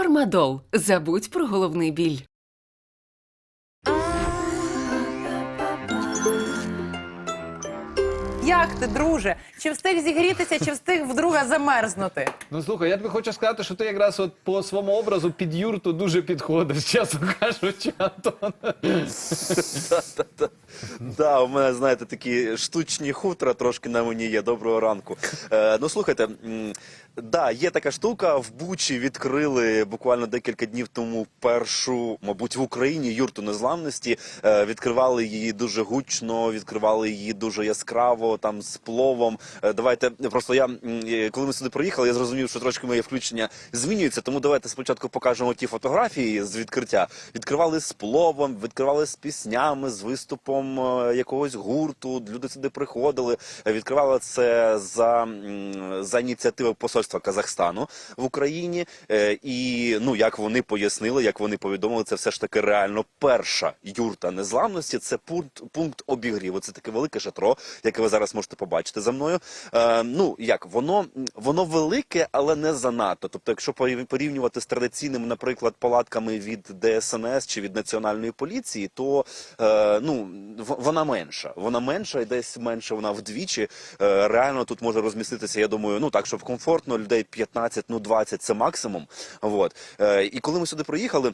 Фармадол. Забудь про головний біль. Як ти, друже? Чи встиг зігрітися, чи встиг вдруге замерзнути? Ну слухай, я тобі хочу сказати, що ти якраз от по своєму образу під юрту дуже підходиш, чесно кажучи, Антон. Да, у мене, знаєте, такі штучні хутра трошки на мені є. Доброго ранку. Е, ну слухайте, м, да, є така штука. В Бучі відкрили буквально декілька днів тому першу, мабуть, в Україні юрту незламності. Е, відкривали її дуже гучно, відкривали її дуже яскраво, там з пловом. Е, давайте просто я е, коли ми сюди приїхали, я зрозумів, що трошки моє включення змінюється. Тому давайте спочатку покажемо ті фотографії з відкриття. Відкривали з пловом, відкривали з піснями, з виступом е, якогось гурту. Люди сюди приходили. Е, Відкривали це за, за ініціативи посольства Казахстану в Україні. Е, І ну як вони пояснили, як вони повідомили, це все ж таки реально перша юрта незламності. Це пункт пункт обігріву. Це таке велике шатро, яке ви зараз можете побачити за мною. Е, ну як воно воно велике, але не занадто. Тобто, якщо порівнювати з традиційними, наприклад, палатками від ДСНС чи від національної поліції, то е, ну вона менша. Вона менша і десь менше вона вдвічі. Реально тут може розміститися. Я думаю, ну так, щоб комфортно людей 15, ну 20 – це максимум. Вот. Е, і коли ми сюди приїхали.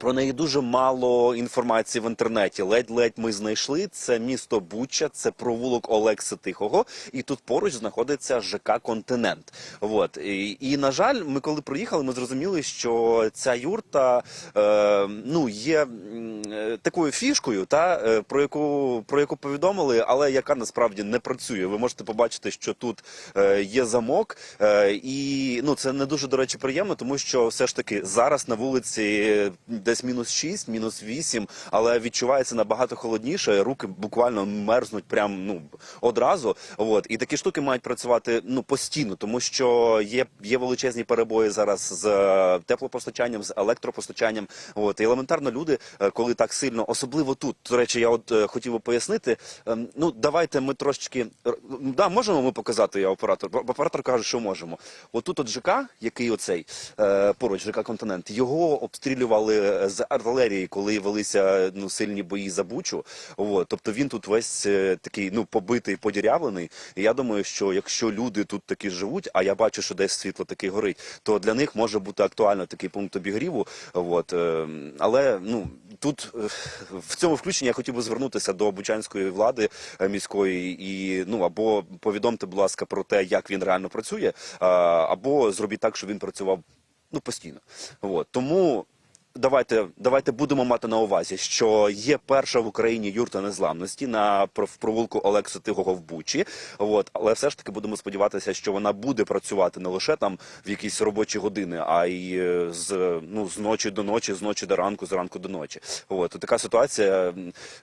Про неї дуже мало інформації в інтернеті. Ледь-ледь ми знайшли. Це місто Буча, це провулок Олекси Тихого, і тут поруч знаходиться ЖК Континент. От і, і на жаль, ми коли приїхали, ми зрозуміли, що ця юрта е, ну є е, такою фішкою, та е, про яку про яку повідомили, але яка насправді не працює. Ви можете побачити, що тут е, є замок, е, і ну це не дуже до речі приємно, тому що все ж таки зараз на вулиці десь мінус 6, мінус 8, але відчувається набагато холодніше. Руки буквально мерзнуть прям ну одразу. От і такі штуки мають працювати ну постійно, тому що є, є величезні перебої зараз з е, теплопостачанням, з електропостачанням. От і елементарно люди, е, коли так сильно, особливо тут. До речі, я от е, хотів би пояснити. ем, Ну давайте ми трошечки да, можемо ми показати. Я оператор. Оператор каже, що можемо. Отут от ЖК, який оцей поруч ЖК Континент, його обстрілювали з артилерії, коли велися ну сильні бої за Бучу. От, тобто він тут весь е, такий ну побитий, подірявлений. І я думаю, що якщо люди тут такі живуть, а я бачу, що десь світло таке горить, то для них може бути актуально такий пункт обігріву. От, е, але ну тут е, в цьому включенні я хотів би звернутися до бучанської влади міської і ну або повідомте, будь ласка, про те, як він реально працює, або зробіть так, щоб він працював ну постійно. От тому. Давайте, давайте будемо мати на увазі, що є перша в Україні юрта незламності на в провулку Олекса Тихого в Бучі. От, але все ж таки будемо сподіватися, що вона буде працювати не лише там в якісь робочі години, а й е, з ну з ночі до ночі, з ночі до ранку, з ранку до ночі. От така ситуація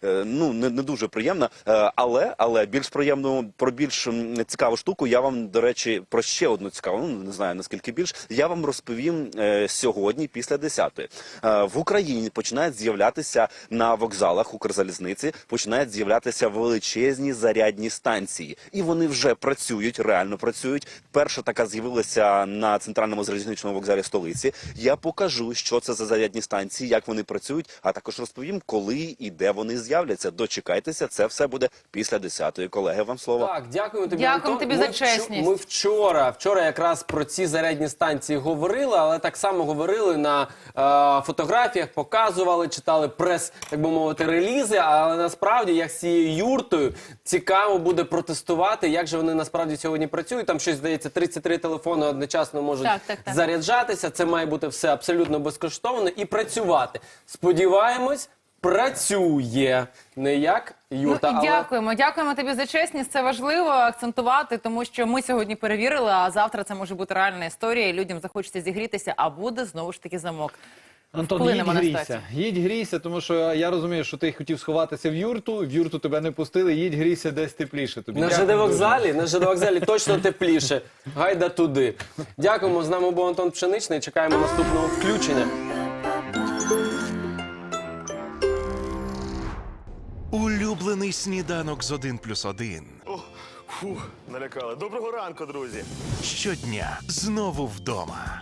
е, ну не, не дуже приємна. Е, Але але більш приємну про більш цікаву штуку. Я вам до речі про ще одну цікаву. Ну не знаю наскільки більш. Я вам розповім сьогодні після 10 в Україні починають з'являтися на вокзалах Укрзалізниці, починають з'являтися величезні зарядні станції, і вони вже працюють, реально працюють. Перша така з'явилася на центральному залізничному вокзалі столиці. Я покажу, що це за зарядні станції, як вони працюють, а також розповім, коли і де вони з'являться. Дочекайтеся, це все буде після 10-ї. Колеги, вам слово. Так, дякуємо тобі. Антон. тобі Ми за чесність. Ми вчора, вчора якраз про ці зарядні станції говорили, але так само говорили на е, фотографіях, показували, читали прес, так би мовити, релізи. Але насправді, як з цією юртою, цікаво буде протестувати, як же вони насправді сьогодні працюють. Там щось здається, 33 телефони одночасно можуть Так, так, так. заряджатися. Це має бути все абсолютно безкоштовно і працювати. Сподіваємось, працює не як юрта, ну, але дякуємо, дякуємо тобі за чесність. Це важливо акцентувати, тому що ми сьогодні перевірили, а завтра це може бути реальна історія. і Людям захочеться зігрітися, а буде знову ж таки замок. Антон, Вплинемо їдь грійся. Їдь грійся, тому що я розумію, що ти хотів сховатися в юрту, в юрту тебе не пустили, їдь грійся десь тепліше. Тобі На ЖД вокзалі, на ЖД вокзалі точно тепліше. Гайда туди. Дякуємо. З нами був Антон Пшеничний. Чекаємо наступного включення. Улюблений сніданок з 1 плюс 1. О, фух, налякали. Доброго ранку, друзі. Щодня знову вдома.